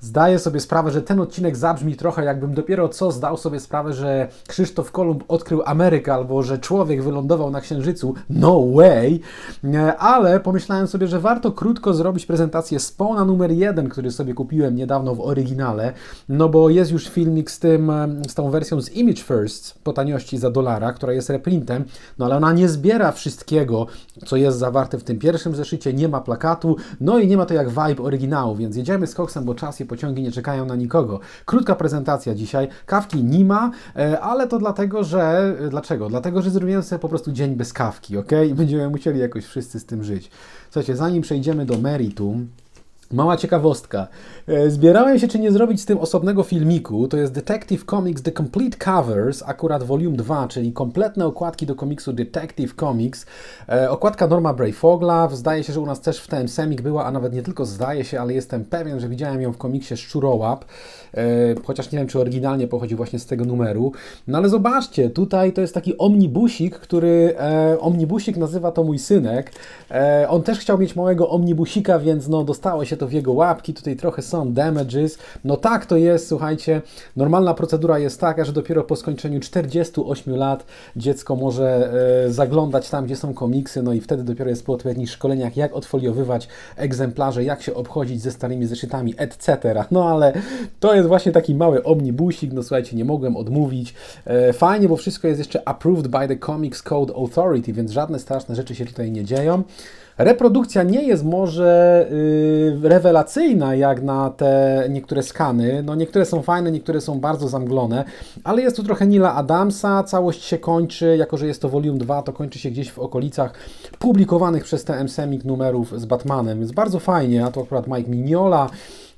Zdaję sobie sprawę, że ten odcinek zabrzmi trochę jakbym dopiero co zdał sobie sprawę, że Krzysztof Kolumb odkrył Amerykę albo że człowiek wylądował na Księżycu. No way! Ale pomyślałem sobie, że warto krótko zrobić prezentację Spawna numer jeden, który sobie kupiłem niedawno w oryginale, no bo jest już filmik z tym, z tą wersją z Image First po taniości za dolara, która jest reprintem, no ale ona nie zbiera wszystkiego, co jest zawarte w tym pierwszym zeszycie, nie ma plakatu, no i nie ma to jak vibe oryginału, więc jedziemy z koksem, bo czas i pociągi nie czekają na nikogo. Krótka prezentacja dzisiaj, kawki nie ma, e, ale to dlatego, że... e, Dlaczego? Dlatego, że zrobiłem sobie po prostu dzień bez kawki, ok? I będziemy musieli jakoś wszyscy z tym żyć. Słuchajcie, zanim przejdziemy do meritum, Mała ciekawostka. E, Zbierałem się, czy nie zrobić z tym osobnego filmiku. To jest Detective Comics The Complete Covers, akurat Volume 2, czyli kompletne okładki do komiksu Detective Comics. E, okładka Norma Brayfogla. Zdaje się, że u nas też w TM Semik była, a nawet nie tylko zdaje się, ale jestem pewien, że widziałem ją w komiksie Szczurołap. E, chociaż nie wiem, czy oryginalnie pochodzi właśnie z tego numeru. No ale zobaczcie, tutaj to jest taki omnibusik, który omnibusik nazywa to mój synek. On też chciał mieć małego omnibusika, więc no dostało się to w jego łapki. Tutaj trochę są damages. No tak to jest, słuchajcie. Normalna procedura jest taka, że dopiero po skończeniu 48 lat dziecko może e, zaglądać tam, gdzie są komiksy, no i wtedy dopiero jest po odpowiednich szkoleniach, jak odfoliowywać egzemplarze, jak się obchodzić ze starymi zeszytami, etc. No ale to jest właśnie taki mały omnibusik, no słuchajcie, nie mogłem odmówić. E, fajnie, bo wszystko jest jeszcze approved by the Comics Code Authority, więc żadne straszne rzeczy się tutaj nie dzieją. Reprodukcja nie jest może y, rewelacyjna jak na te niektóre skany. No niektóre są fajne, niektóre są bardzo zamglone, ale jest tu trochę Nila Adamsa, całość się kończy, jako że jest to volume 2, to kończy się gdzieś w okolicach publikowanych przez TM Semik numerów z Batmanem, więc bardzo fajnie, a to akurat Mike Mignola,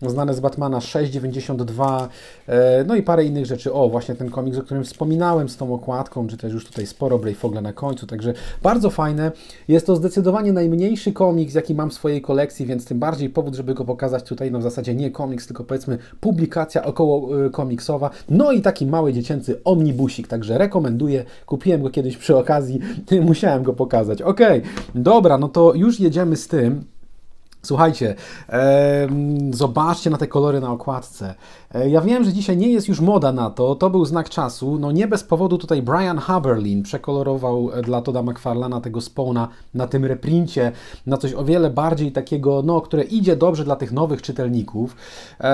znane z Batmana 6,92, e, no i parę innych rzeczy. O, właśnie ten komiks, o którym wspominałem z tą okładką, czy też już tutaj sporo Brayfogla na końcu, także bardzo fajne. Jest to zdecydowanie najmniejszy komiks, jaki mam w swojej kolekcji, więc tym bardziej powód, żeby go pokazać tutaj, no w zasadzie nie komiks, tylko powiedzmy publikacja około e, komiksowa, no i taki mały dziecięcy omnibusik, także rekomenduję. Kupiłem go kiedyś przy okazji, musiałem go pokazać. Okej, dobra, no to już jedziemy z tym. Słuchajcie, em, zobaczcie na te kolory na okładce. E, ja wiem, że dzisiaj nie jest już moda na to, to był znak czasu. No nie bez powodu tutaj Brian Haberlin przekolorował e, dla Toda McFarlana tego Spawna na tym reprincie, na coś o wiele bardziej takiego, no, które idzie dobrze dla tych nowych czytelników. E,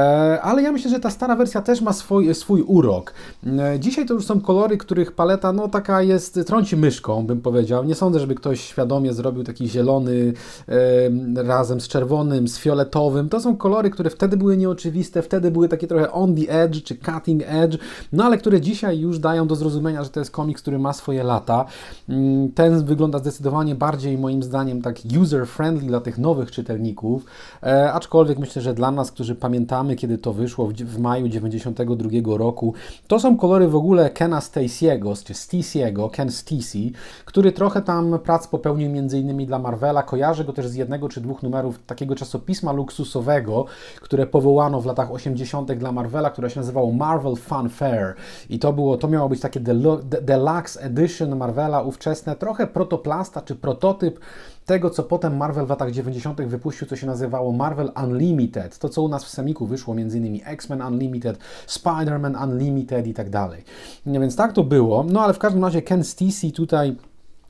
ale ja myślę, że ta stara wersja też ma swój, swój urok. E, dzisiaj to już są kolory, których paleta, no taka jest, trąci myszką, bym powiedział. Nie sądzę, żeby ktoś świadomie zrobił taki zielony e, razem z czerwonym, z fioletowym. To są kolory, które wtedy były nieoczywiste, wtedy były takie trochę on the edge czy cutting edge, no ale które dzisiaj już dają do zrozumienia, że to jest komiks, który ma swoje lata. Mm, Ten wygląda zdecydowanie bardziej, moim zdaniem, tak user-friendly dla tych nowych czytelników, e, aczkolwiek myślę, że dla nas, którzy pamiętamy, kiedy to wyszło w, w maju 92 roku, to są kolory w ogóle Kena Stacy'ego, czy Stacey'ego, Ken Stacey, który trochę tam prac popełnił między innymi dla Marvela. Kojarzę go też z jednego czy dwóch numerów takiego czasopisma luksusowego, które powołano w latach 80. dla Marvela, które się nazywało Marvel Fun Fair. I to było, to miało być takie delu- de- deluxe edition Marvela ówczesne, trochę protoplasta czy prototyp tego, co potem Marvel w latach 90. wypuścił, co się nazywało Marvel Unlimited. To, co u nas w Semiku wyszło, innymi X-Men Unlimited, Spider-Man Unlimited i tak dalej. No więc tak to było. No ale w każdym razie Ken Stacy tutaj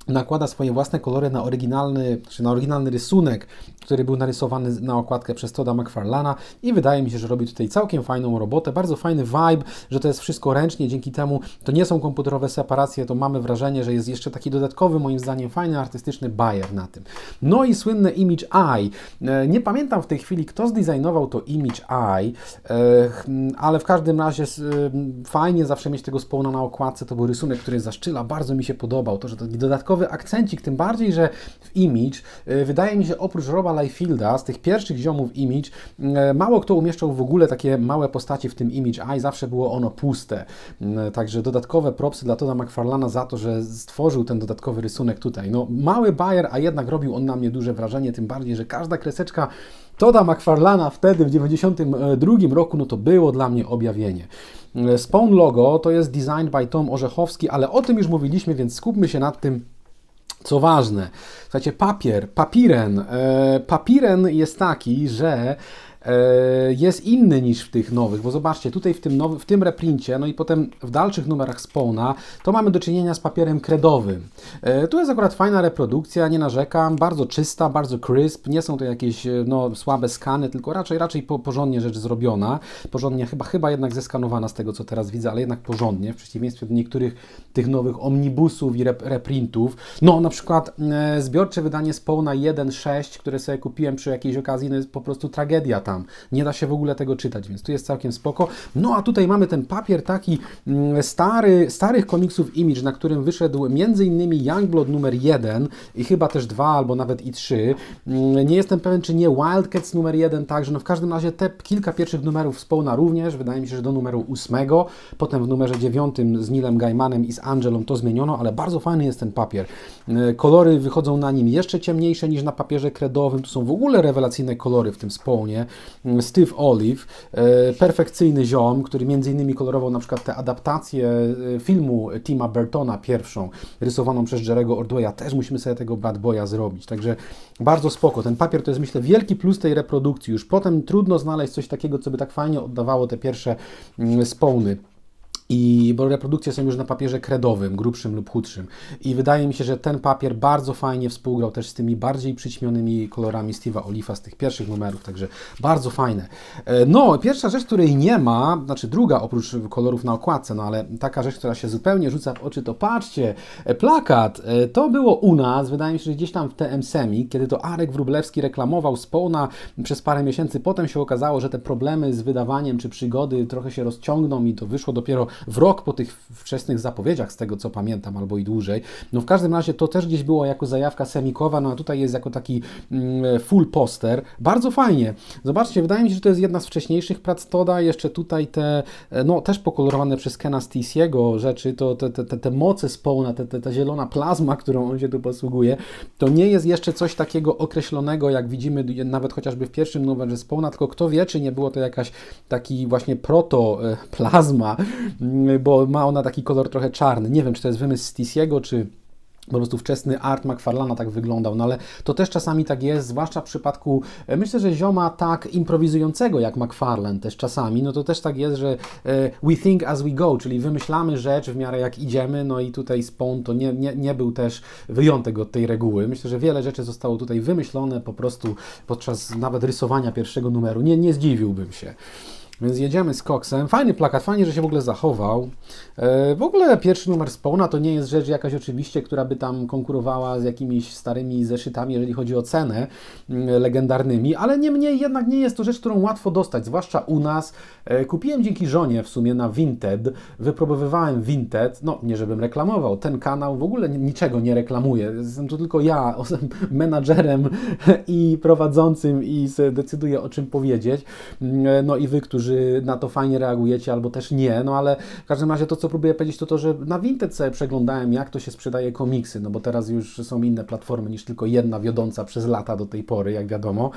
nakłada swoje własne kolory na oryginalny, czy na oryginalny rysunek, który był narysowany na okładkę przez Toda McFarlana i wydaje mi się, że robi tutaj całkiem fajną robotę, bardzo fajny vibe, że to jest wszystko ręcznie, dzięki temu to nie są komputerowe separacje, to mamy wrażenie, że jest jeszcze taki dodatkowy, moim zdaniem, fajny, artystyczny bajer na tym. No i słynne Image Eye. E, Nie pamiętam w tej chwili, kto zdesignował to Image Eye, e, ale w każdym razie e, fajnie zawsze mieć tego spawna na okładce, to był rysunek, który zaszczyla, bardzo mi się podobał, to, że taki dodatkowy akcencik, tym bardziej, że w Image, e, wydaje mi się, oprócz Roba Liefilda, z tych pierwszych ziomów Image, e, mało kto umieszczał w ogóle takie małe postaci w tym Image Eye, zawsze było ono puste. Mm, Także dodatkowe propsy dla Toda McFarlana za to, że stworzył ten dodatkowy rysunek tutaj. No, mały bajer, a jednak robił on na mnie duże wrażenie, tym bardziej, że każda kreseczka Toda McFarlana wtedy w 92 roku, no to było dla mnie objawienie. E, Spawn logo to jest designed by Tom Orzechowski, ale o tym już mówiliśmy, więc skupmy się nad tym, co ważne. Słuchajcie, papier, papiren. E, papiren jest taki, że jest inny niż w tych nowych, bo zobaczcie, tutaj w tym, nowy, w tym reprincie, no i potem w dalszych numerach Spawna, to mamy do czynienia z papierem kredowym. E, tu jest akurat fajna reprodukcja, nie narzekam, bardzo czysta, bardzo crisp, nie są to jakieś e, no, słabe skany, tylko raczej, raczej po, porządnie rzecz zrobiona, porządnie, chyba, chyba jednak zeskanowana z tego, co teraz widzę, ale jednak porządnie, w przeciwieństwie do niektórych tych nowych omnibusów i rep, reprintów. No, na przykład e, zbiorcze wydanie Spawna 1.6, które sobie kupiłem przy jakiejś okazji, no jest po prostu tragedia tam. Nie da się w ogóle tego czytać, więc tu jest całkiem spoko. No a tutaj mamy ten papier taki mm, stary, starych komiksów Image, na którym wyszedł m.in. Youngblood numer 1 i chyba też 2 albo nawet i 3. Mm, Nie jestem pewien, czy nie Wildcats numer 1 także, no w każdym razie te kilka pierwszych numerów Spawna również, wydaje mi się, że do numeru 8, potem w numerze 9 z Nilem Gaimanem i z Angelą to zmieniono, ale bardzo fajny jest ten papier. E, Kolory wychodzą na nim jeszcze ciemniejsze niż na papierze kredowym, tu są w ogóle rewelacyjne kolory w tym Spawnie. Mm, Steve Olive, e, perfekcyjny ziom, który między innymi kolorował na przykład tę adaptację e, filmu Tima Burtona pierwszą, rysowaną przez Jerego Ordwaya, też musimy sobie tego Bad Boya zrobić, także bardzo spoko. Ten papier to jest myślę wielki plus tej reprodukcji, już potem trudno znaleźć coś takiego, co by tak fajnie oddawało te pierwsze mm, spawny. I bo reprodukcje są już na papierze kredowym, grubszym lub chudszym. I wydaje mi się, że ten papier bardzo fajnie współgrał też z tymi bardziej przyćmionymi kolorami Steve'a Olifa z tych pierwszych numerów, także bardzo fajne. E, No, pierwsza rzecz, której nie ma, znaczy druga oprócz kolorów na okładce, no ale taka rzecz, która się zupełnie rzuca w oczy, to patrzcie, e, plakat. E, To było u nas, wydaje mi się, że gdzieś tam w TM Semi, kiedy to Arek Wróblewski reklamował Spawna przez parę miesięcy. Potem się okazało, że te problemy z wydawaniem czy przygody trochę się rozciągną i to wyszło dopiero w rok po tych wczesnych zapowiedziach, z tego co pamiętam, albo i dłużej. No w każdym razie to też gdzieś było jako zajawka semikowa, no a tutaj jest jako taki mm, full poster. Bardzo fajnie. Zobaczcie, wydaje mi się, że to jest jedna z wcześniejszych prac Toda. Jeszcze tutaj te, e, no też pokolorowane przez Kena Stisiego rzeczy, to te, te, te, te moce Spawna, te, te, ta zielona plazma, którą on się tu posługuje, to nie jest jeszcze coś takiego określonego, jak widzimy nawet chociażby w pierwszym numerze Spawna, tylko kto wie, czy nie było to jakaś taki właśnie proto e, plazma, bo ma ona taki kolor trochę czarny. Nie wiem, czy to jest wymysł Stisiego, czy po prostu wczesny art McFarlana tak wyglądał, no ale to też czasami tak jest, zwłaszcza w przypadku, e, myślę, że zioma tak improwizującego jak McFarlane też czasami, no to też tak jest, że e, we think as we go, czyli wymyślamy rzecz w miarę jak idziemy, no i tutaj Spawn to nie, nie, nie był też wyjątek od tej reguły. Myślę, że wiele rzeczy zostało tutaj wymyślone po prostu podczas nawet rysowania pierwszego numeru. Nie, nie zdziwiłbym się. Więc jedziemy z koksem. Fajny plakat, fajnie, że się w ogóle zachował. E, w ogóle pierwszy numer Spawna to nie jest rzecz jakaś oczywiście, która by tam konkurowała z jakimiś starymi zeszytami, jeżeli chodzi o cenę mm, legendarnymi, ale niemniej jednak nie jest to rzecz, którą łatwo dostać, zwłaszcza u nas. E, kupiłem dzięki żonie w sumie na Vinted, wypróbowywałem Vinted, no nie żebym reklamował, ten kanał w ogóle ni- niczego nie reklamuje, jestem to tylko ja, menadżerem i prowadzącym i decyduję o czym powiedzieć, Mm, no i wy, którzy na to fajnie reagujecie albo też nie, no ale w każdym razie to, co próbuję powiedzieć, to to, że na Vinted sobie przeglądałem, jak to się sprzedaje komiksy, no bo teraz już są inne platformy niż tylko jedna wiodąca przez lata do tej pory, jak wiadomo.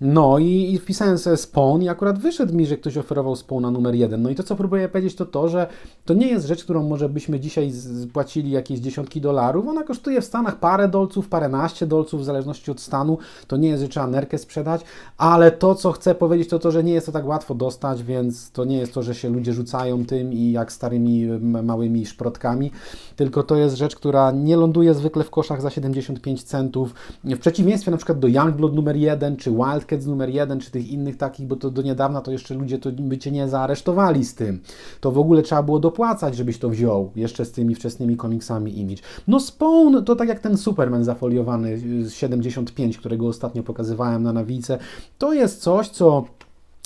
No i, i wpisałem sobie Spawn i akurat wyszedł mi, że ktoś oferował Spawna numer jeden. No i to, co próbuję powiedzieć, to to, że to nie jest rzecz, którą może byśmy dzisiaj płacili jakieś dziesiątki dolarów. Ona kosztuje w Stanach parę dolców, paręnaście dolców, w zależności od stanu. To nie jest, że trzeba nerkę sprzedać, ale to, co chcę powiedzieć, to to, że nie jest to tak łatwo dostać, więc to nie jest to, że się ludzie rzucają tym i jak starymi małymi szprotkami, tylko to jest rzecz, która nie ląduje zwykle w koszach za 75 centów. W przeciwieństwie na przykład do Youngblood numer 1, czy Wildcats numer 1, czy tych innych takich, bo to do niedawna to jeszcze ludzie to by cię nie zaaresztowali z tym. To w ogóle trzeba było dopłacać, żebyś to wziął, jeszcze z tymi wczesnymi komiksami Image. No Spawn to tak jak ten Superman zafoliowany z 75, którego ostatnio pokazywałem na nawice, to jest coś, co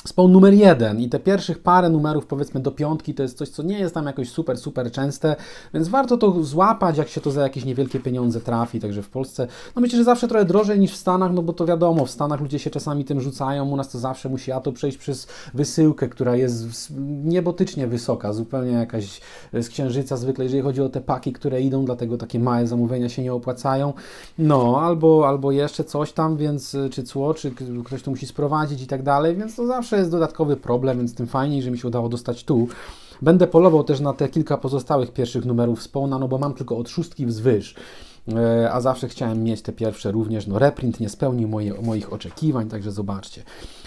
Spawn numer jeden i te pierwszych parę numerów, powiedzmy do piątki, to jest coś, co nie jest tam jakoś super, super częste, więc warto to złapać, jak się to za jakieś niewielkie pieniądze trafi. Także w Polsce, no myślę, że zawsze trochę drożej niż w Stanach, no bo to wiadomo, w Stanach ludzie się czasami tym rzucają, u nas to zawsze musi a to przejść przez wysyłkę, która jest niebotycznie wysoka, zupełnie jakaś z księżyca zwykle, jeżeli chodzi o te paki, które idą, dlatego takie małe zamówienia się nie opłacają. No, albo, albo jeszcze coś tam, więc y, czy cło, czy ktoś to musi sprowadzić i tak dalej, więc to zawsze jest dodatkowy problem, więc tym fajniej, że mi się udało dostać tu. Będę polował też na te kilka pozostałych pierwszych numerów Spawna, no bo mam tylko od szóstki wzwyż. E, a zawsze chciałem mieć te pierwsze również. No, reprint nie spełnił moje, moich oczekiwań, także zobaczcie.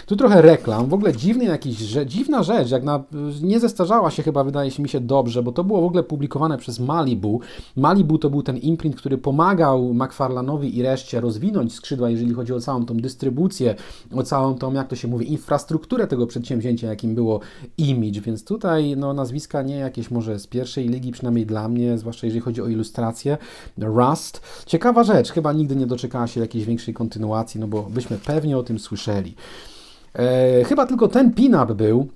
Tu trochę reklam, w ogóle dziwny jakiś, że, dziwna rzecz, jak na, nie zestarzała się chyba, wydaje się mi się dobrze, bo to było w ogóle publikowane przez Malibu. Malibu to był ten imprint, który pomagał McFarlanowi i reszcie rozwinąć skrzydła, jeżeli chodzi o całą tą dystrybucję, o całą tą, jak to się mówi, infrastrukturę tego przedsięwzięcia, jakim było Image, więc tutaj no, nazwiska nie jakieś może z pierwszej ligi, przynajmniej dla mnie, zwłaszcza jeżeli chodzi o ilustrację. Ciekawa rzecz, chyba nigdy nie doczekała się jakiejś większej kontynuacji, no bo byśmy pewnie o tym słyszeli. E, chyba tylko ten pin-up był,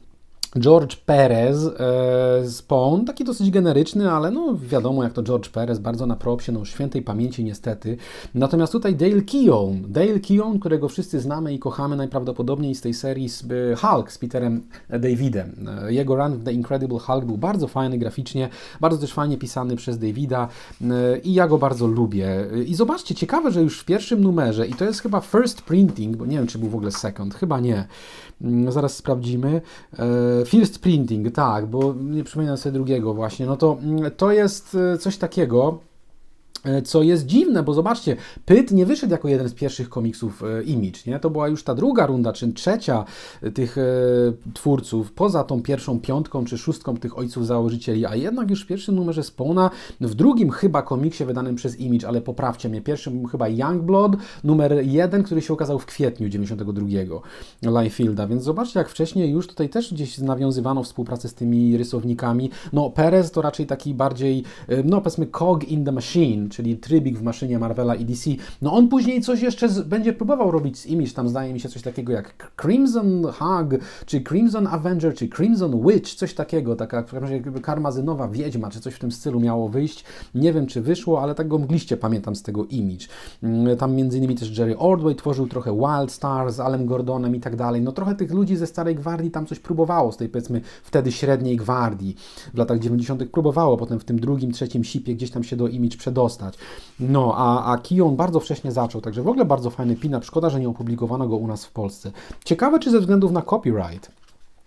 George Perez e, Spawn, taki dosyć generyczny, ale no wiadomo jak to George Perez, bardzo na propsie, no świętej pamięci niestety. Natomiast tutaj Dale Keown, Dale Keown, którego wszyscy znamy i kochamy najprawdopodobniej z tej serii z e, Hulk z Peterem Davidem. E, jego run w The Incredible Hulk był bardzo fajny graficznie, bardzo też fajnie pisany przez Davida i ja go bardzo lubię. I zobaczcie, ciekawe, że już w pierwszym numerze, i to jest chyba first printing, bo nie wiem czy był w ogóle second, chyba nie, mm, zaraz sprawdzimy, First Printing, tak, bo nie przypominam sobie drugiego właśnie. No to, mm, to jest e, coś takiego, co jest dziwne, bo zobaczcie, Pyt nie wyszedł jako jeden z pierwszych komiksów e, Image, nie? To była już ta druga runda, czy trzecia e, tych e, twórców, poza tą pierwszą piątką, czy szóstką tych ojców założycieli, a jednak już w pierwszym numerze Spawna, w drugim chyba komiksie wydanym przez Image, ale poprawcie mnie, pierwszym chyba Youngblood, numer jeden, który się okazał w kwietniu 92 Liefilda, więc zobaczcie, jak wcześniej już tutaj też gdzieś nawiązywano współpracę z tymi rysownikami. No, Perez to raczej taki bardziej, no powiedzmy, cog in the machine, czyli trybik w maszynie Marvela i DC. No on później coś jeszcze z, będzie próbował robić z Image, tam zdaje mi się coś takiego jak Crimson Hug, czy Crimson Avenger, czy Crimson Witch, coś takiego, taka w każdym razie karmazynowa wiedźma, czy coś w tym stylu miało wyjść. Nie wiem, czy wyszło, ale tak go mgliście pamiętam z tego Image. Mm, tam między innymi też Jerry Ordway tworzył trochę Wild Stars Alem Gordonem i tak dalej. No trochę tych ludzi ze Starej Gwardii tam coś próbowało, z tej powiedzmy wtedy średniej gwardii. W latach 90. próbowało, potem w tym drugim, trzecim sipie gdzieś tam się do Image przedostać. No, a, a Kion bardzo wcześnie zaczął, także w ogóle bardzo fajny pin Szkoda, że nie opublikowano go u nas w Polsce. Ciekawe, czy ze względów na copyright.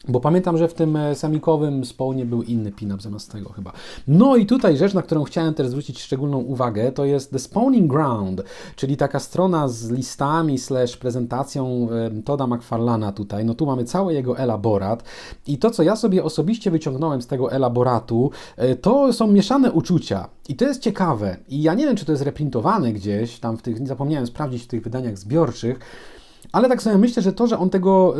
Bo pamiętam, że w tym e, semikowym spawnie był inny pin-up zamiast tego chyba. No i tutaj rzecz, na którą chciałem też zwrócić szczególną uwagę, to jest The Spawning Ground, czyli taka strona z listami slash prezentacją e, Toda McFarlana tutaj. No tu mamy cały jego elaborat i to, co ja sobie osobiście wyciągnąłem z tego elaboratu, e, to są mieszane uczucia. I to jest ciekawe. I ja nie wiem, czy to jest reprintowane gdzieś, tam w tych, zapomniałem sprawdzić w tych wydaniach zbiorczych, ale tak sobie myślę, że to, że on tego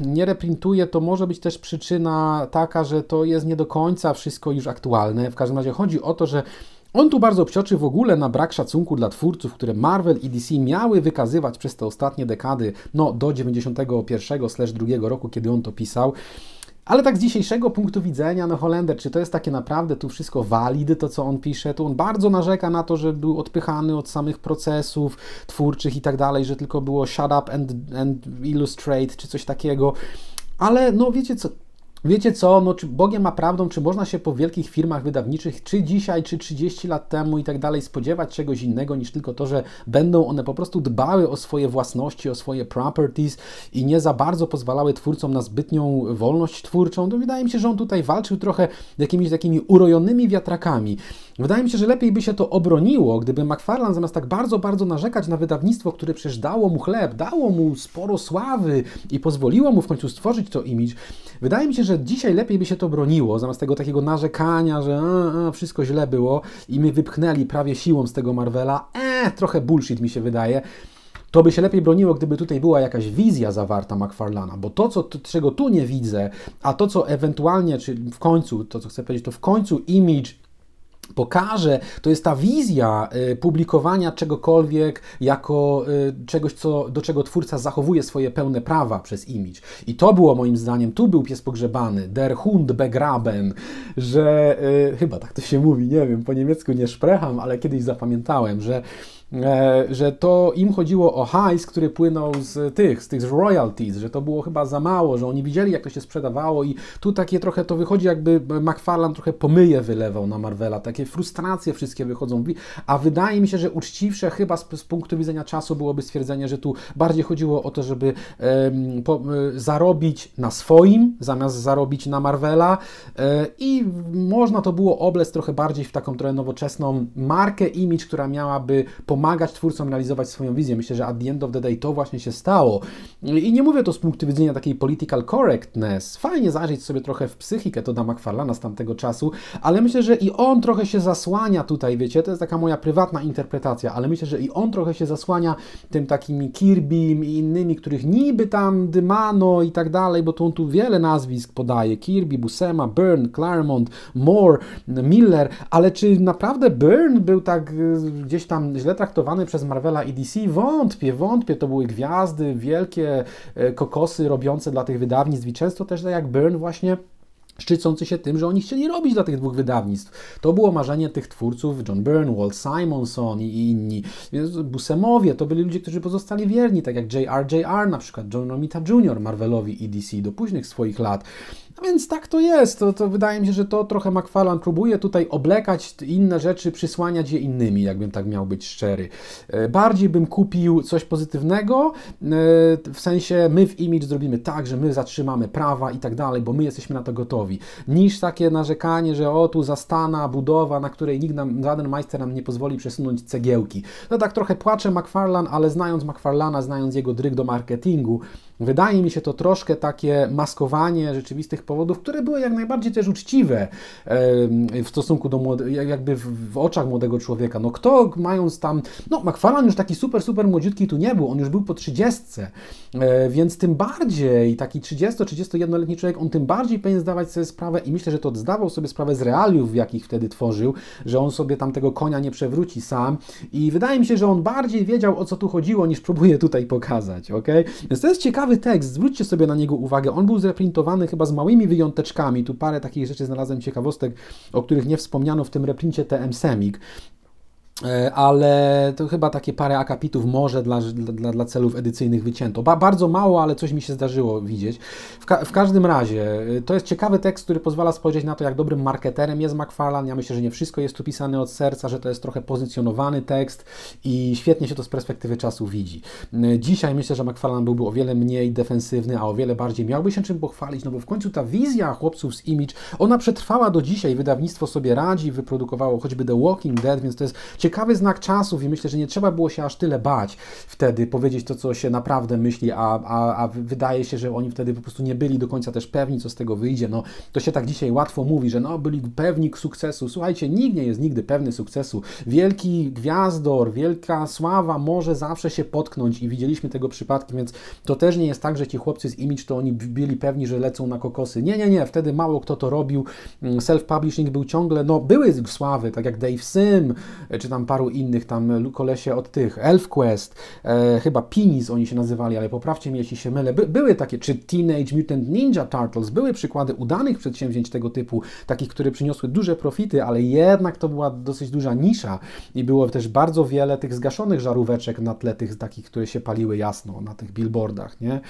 nie reprintuje, to może być też przyczyna taka, że to jest nie do końca wszystko już aktualne. W każdym razie chodzi o to, że on tu bardzo psioczy w ogóle na brak szacunku dla twórców, które Marvel i DC miały wykazywać przez te ostatnie dekady, no do 91-2 roku, kiedy on to pisał. Ale tak z dzisiejszego punktu widzenia, no Holender, czy to jest takie naprawdę tu wszystko valid, to co on pisze? Tu on bardzo narzeka na to, że był odpychany od samych procesów twórczych i tak dalej, że tylko było shut up and, and illustrate, czy coś takiego. Ale no wiecie co, Wiecie co, no, czy Bogiem ma prawdą, czy można się po wielkich firmach wydawniczych, czy dzisiaj, czy 30 lat temu i tak dalej, spodziewać czegoś innego niż tylko to, że będą one po prostu dbały o swoje własności, o swoje properties i nie za bardzo pozwalały twórcom na zbytnią wolność twórczą, to wydaje mi się, że on tutaj walczył trochę jakimiś takimi urojonymi wiatrakami. Wydaje mi się, że lepiej by się to obroniło, gdyby McFarlane zamiast tak bardzo, bardzo narzekać na wydawnictwo, które przecież dało mu chleb, dało mu sporo sławy i pozwoliło mu w końcu stworzyć to image, wydaje mi się, że dzisiaj lepiej by się to broniło, zamiast tego takiego narzekania, że a, a, wszystko źle było i my wypchnęli prawie siłą z tego Marvela, eee, trochę bullshit mi się wydaje, to by się lepiej broniło, gdyby tutaj była jakaś wizja zawarta McFarlana, bo to, co, to, czego tu nie widzę, a to, co ewentualnie, czy w końcu, to co chcę powiedzieć, to w końcu image pokaże, to jest ta wizja y, publikowania czegokolwiek jako y, czegoś, co, do czego twórca zachowuje swoje pełne prawa przez image. I to było moim zdaniem, tu był pies pogrzebany, der Hund begraben, że y, chyba tak to się mówi, nie wiem, po niemiecku nie szprecham, ale kiedyś zapamiętałem, że że to im chodziło o hajs, który płynął z tych, z tych royalties, że to było chyba za mało, że oni widzieli, jak to się sprzedawało i tu takie trochę to wychodzi, jakby McFarlane trochę pomyje wylewał na Marvela, takie frustracje wszystkie wychodzą, a wydaje mi się, że uczciwsze chyba z, z punktu widzenia czasu byłoby stwierdzenie, że tu bardziej chodziło o to, żeby po, e, zarobić na swoim, zamiast zarobić na Marvela. E, i można to było oblec trochę bardziej w taką trochę nowoczesną markę, image, która miałaby pomagać twórcom realizować swoją wizję. Myślę, że at the end of the day to właśnie się stało. I nie mówię to z punktu widzenia takiej political correctness. Fajnie zajrzeć sobie trochę w psychikę to da McFarlana z tamtego czasu, ale myślę, że i on trochę się zasłania tutaj, wiecie, to jest taka moja prywatna interpretacja, ale myślę, że i on trochę się zasłania tym takimi Kirbym i innymi, których niby tam dymano i tak dalej, bo tu on tu wiele nazwisk podaje, Kirby, Buscema, Byrne, Claremont, Moore, Miller, ale czy naprawdę Byrne był tak y, gdzieś tam źle traktowany przez Marvela i DC? Wątpię, wątpię, to były gwiazdy, wielkie y, kokosy robiące dla tych wydawnictw i często też tak jak Byrne właśnie szczycący się tym, że oni chcieli robić dla tych dwóch wydawnictw. To było marzenie tych twórców, John Byrne, Walt Simonson i inni. Busemowie to byli ludzie, którzy pozostali wierni, tak jak J.R.J.R. na przykład, John Romita Jr. Marvelowi i DC do późnych swoich lat. No więc tak to jest. To, to wydaje mi się, że to trochę McFarlane próbuje tutaj oblekać inne rzeczy, przysłaniać je innymi, jakbym tak miał być szczery. E, bardziej bym kupił coś pozytywnego, e, w sensie my w Image zrobimy tak, że my zatrzymamy prawa i tak dalej, bo my jesteśmy na to gotowi, niż takie narzekanie, że o tu zastana budowa, na której nikt nam, żaden majster nam nie pozwoli przesunąć cegiełki. No tak trochę płacze McFarlane, ale znając McFarlana, znając jego dryg do marketingu, Wydaje mi się to troszkę takie maskowanie rzeczywistych powodów, które były jak najbardziej też uczciwe w stosunku do młode, jakby w, oczach młodego człowieka. No kto mając tam, no McFarlane już taki super, super młodziutki tu nie był, on już był po trzydziestce, e, więc tym bardziej taki 30-31-letni człowiek, on tym bardziej powinien zdawać sobie sprawę i myślę, że to zdawał sobie sprawę z realiów, w jakich wtedy tworzył, że on sobie tam tego konia nie przewróci sam i wydaje mi się, że on bardziej wiedział o co tu chodziło niż próbuje tutaj pokazać, ok? Więc to jest ciekawy tekst, zwróćcie sobie na niego uwagę. On był zreprintowany chyba z małymi wyjąteczkami. Tu parę takich rzeczy znalazłem ciekawostek, o których nie wspomniano w tym reprincie TM Semik. E, ale to chyba takie parę akapitów może dla, dla, dla celów edycyjnych wycięto. Ba, bardzo mało, ale coś mi się zdarzyło widzieć. W, ka w, każdym razie, e, to jest ciekawy tekst, który pozwala spojrzeć na to, jak dobrym marketerem jest McFarlane. Ja myślę, że nie wszystko jest tu pisane od serca, że to jest trochę pozycjonowany tekst i świetnie się to z perspektywy czasu widzi. E, dzisiaj myślę, że McFarlane byłby o wiele mniej defensywny, a o wiele bardziej miałby się czym pochwalić, no bo w końcu ta wizja chłopców z Image, ona przetrwała do dzisiaj. Wydawnictwo sobie radzi, wyprodukowało choćby The Walking Dead, więc to jest ciekawy znak czasów i myślę, że nie trzeba było się aż tyle bać wtedy, powiedzieć to, co się naprawdę myśli, a, a, a wydaje się, że oni wtedy po prostu nie byli do końca też pewni, co z tego wyjdzie. No, to się tak dzisiaj łatwo mówi, że no, byli pewni sukcesu. Słuchajcie, nikt nie jest nigdy pewny sukcesu. Wielki gwiazdor, wielka sława może zawsze się potknąć i widzieliśmy tego przypadki, więc to też nie jest tak, że ci chłopcy z Image to oni byli pewni, że lecą na kokosy. Nie, nie, nie, wtedy mało kto to robił. Mm, self-publishing był ciągle, no były sławy, tak jak Dave Sim, czy tam paru innych tam kolesie od tych, ElfQuest, e, chyba Pinis oni się nazywali, ale poprawcie mnie, jeśli się mylę, By, były takie, czy Teenage Mutant Ninja Turtles, były przykłady udanych przedsięwzięć tego typu, takich, które przyniosły duże profity, ale jednak to była dosyć duża nisza i było też bardzo wiele tych zgaszonych żaróweczek na tle tych takich, które się paliły jasno na tych billboardach, nie?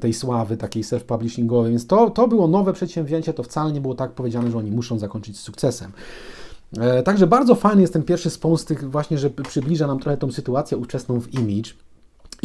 Tej sławy takiej self-publishingowej, więc to, to było nowe przedsięwzięcie, to wcale nie było tak powiedziane, że oni muszą zakończyć z sukcesem. E, także bardzo fajny jest ten pierwszy spons tych właśnie, że przybliża nam trochę tą sytuację ówczesną w Image.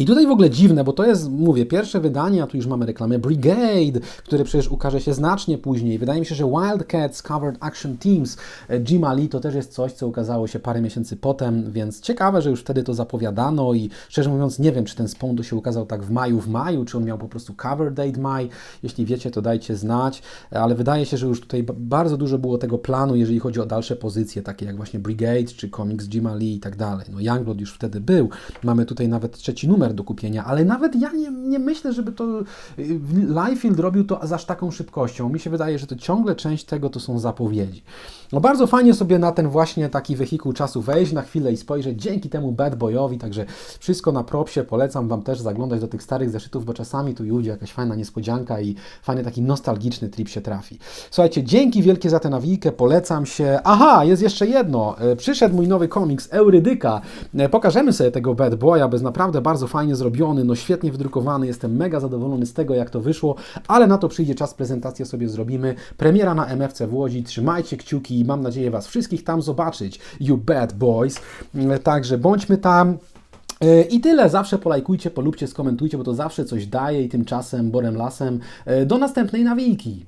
I tutaj w ogóle dziwne, bo to jest, mówię, pierwsze wydanie, a tu już mamy reklamę Brigade, które przecież ukaże się znacznie później. Wydaje mi się, że Wildcats Covered Action Teams e, Jima Lee to też jest coś, co ukazało się parę miesięcy potem, więc ciekawe, że już wtedy to zapowiadano i szczerze mówiąc nie wiem, czy ten spawn się ukazał tak w maju, w maju, czy on miał po prostu cover date maj. Jeśli wiecie, to dajcie znać, ale wydaje się, że już tutaj bardzo dużo było tego planu, jeżeli chodzi o dalsze pozycje, takie jak właśnie Brigade, czy komiks Jima Lee i tak dalej. No Youngblood już wtedy był, mamy tutaj nawet trzeci numer do kupienia, ale nawet ja nie, nie myślę, żeby to y, Liefeld robił to z aż taką szybkością. Mi się wydaje, że to ciągle część tego to są zapowiedzi. No bardzo fajnie sobie na ten właśnie taki wehikuł czasu wejść na chwilę i spojrzeć dzięki temu Bad Boyowi, także wszystko na propsie, polecam Wam też zaglądać do tych starych zeszytów, bo czasami tu i ujdzie jakaś fajna niespodzianka i fajny taki nostalgiczny trip się trafi. Słuchajcie, dzięki wielkie za tę nawijkę, polecam się. Aha, jest jeszcze jedno. E, Przyszedł mój nowy komiks Eurydyka. E, Pokażemy sobie tego Bad Boya, bo jest naprawdę bardzo fajnie zrobiony, no świetnie wydrukowany, jestem mega zadowolony z tego, jak to wyszło, ale na to przyjdzie czas, prezentację sobie zrobimy. Premiera na MFC w Łodzi, trzymajcie kciuki i mam nadzieję Was wszystkich tam zobaczyć, you bad boys. Także bądźmy tam. E, I tyle. Zawsze polajkujcie, polubcie, skomentujcie, bo to zawsze coś daje i tymczasem Borem Lasem. e, Do następnej nawijki.